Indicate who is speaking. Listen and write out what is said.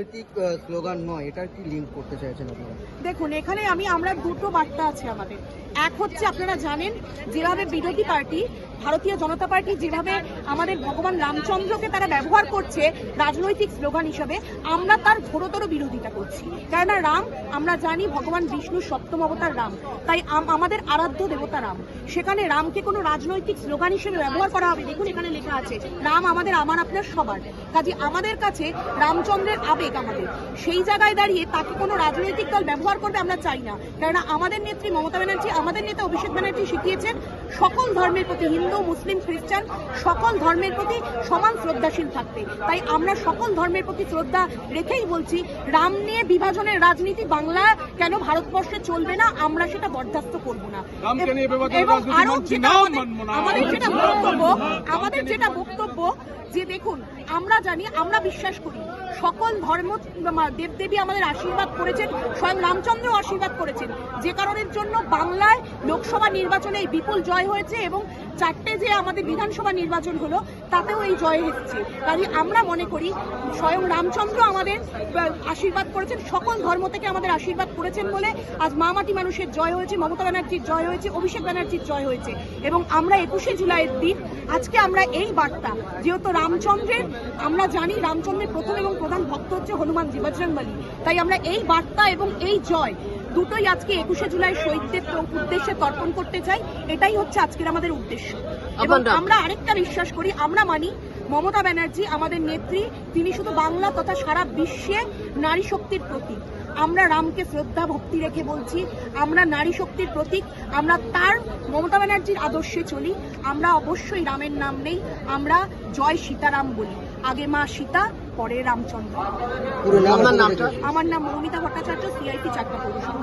Speaker 1: রাজনৈতিক স্লোগান নয়, এটার কি লিঙ্ক করতে চাইছেন আপনারা?
Speaker 2: দেখুন, এখানে আমি, আমরা দুটো বার্তা আছে আমাদের। এক হচ্ছে, আপনারা জানেন, যেভাবে বিরোধী পার্টি ভারতীয় জনতা পার্টি যেভাবে আমাদের ভগবান রামচন্দ্রকে তারা ব্যবহার করছে রাজনৈতিক স্লোগান হিসাবে, আমরা তার ঘোরতর বিরোধিতা করছি। কেননা রাম, আমরা জানি ভগবান বিষ্ণুর সপ্তম অবতার রাম। তাই আম- আমাদের আরাধ্য দেবতা রাম। সেখানে রামকে কোনো রাজনৈতিক স্লোগান হিসেবে ব্যবহার করা হবে। দেখুন এখানে লেখা আছে, রাম আমাদের, আমার আপনার সবার। কাজে আমাদের কাছে রামচন্দ্রের আবেগ আমাদের। সেই জায়গায় দাঁড়িয়ে তাকে কোনো রাজনৈতিক দল ব্যবহার করবে আমরা চাই না। কেননা আমাদের নেত্রী মমতা ব্যানার্জি, আমাদের নেতা অভিষেক ব্যানার্জি শিখিয়েছেন, সকল ধর্মের প্রতি হিন্দু মুসলিম খ্রিস্টান সকল ধর্মের প্রতি সমান শ্রদ্ধাশীল থাকতে তাই আমরা সকল ধর্মের প্রতি শ্রদ্ধা রেখেই বলছি রাম নিয়ে বিভাজনের রাজনীতি বাংলা কেন ভারতবর্ষে চলবে না আমরা সেটা বরদাস্ত করব না। এবং
Speaker 3: আরও
Speaker 2: যেটা আমাদের- যেটা বক্তব্য আমাদের যেটা বক্তব্য যে দেখুন আমরা জানি আমরা বিশ্বাস করি সকল ধর্ম দেবদেবী আমাদের আশীর্বাদ করেছেন স্বয়ং রামচন্দ্র আশীর্বাদ করেছেন। যে কারণের জন্য বাংলায় লোকসভা নির্বাচনে এই বিপুল জয় হয়েছে এবং চারটে যে আমাদের বিধানসভা নির্বাচন হলো, তাতেও এই জয় এসেছে। কাজে আমরা মনে করি, স্বয়ং রামচন্দ্র আমাদের আশীর্বাদ করেছেন, সকল ধর্ম থেকে আমাদের আশীর্বাদ করেছেন বলে আজ মা মাটি মানুষের জয় হয়েছে, মমতা ব্যানার্জির জয় হয়েছে, অভিষেক ব্যানার্জির জয় হয়েছে। এবং আমরা একুশে জুলাইয়ের দিন, আজকে আমরা এই বার্তা, যেহেতু রামচন্দ্রের, আমরা জানি রামচন্দ্রের প্রথম এবং প্রধান ভক্ত হচ্ছে হনুমানজি বজরংবলী তাই আমরা এই বার্তা এবং এই জয় দুটোই আজকে একুশে জুলাই শহীদদের উদ্দেশ্যে তর্পণ করতে চাই। এটাই হচ্ছে আজকের আমাদের উদ্দেশ্য। এবং আমরা আরেকটা বিশ্বাস করি আমরা মানি মমতা ব্যানার্জি আমাদের নেত্রী তিনি শুধু বাংলা তথা সারা বিশ্বে নারী শক্তির প্রতীক। আমরা রামকে শ্রদ্ধা ভক্তি রেখে বলছি আমরা নারী শক্তির প্রতীক আমরা তার মমতা ব্যানার্জির আদর্শে চলি আমরা অবশ্যই রামের নাম নেই আমরা জয় সীতারাম বলি। আগে মা সীতা পরে রামচন্দ্র। আমার নাম মৌমিতা ভট্টাচার্য সিআইটি চারটা পৌরসভা।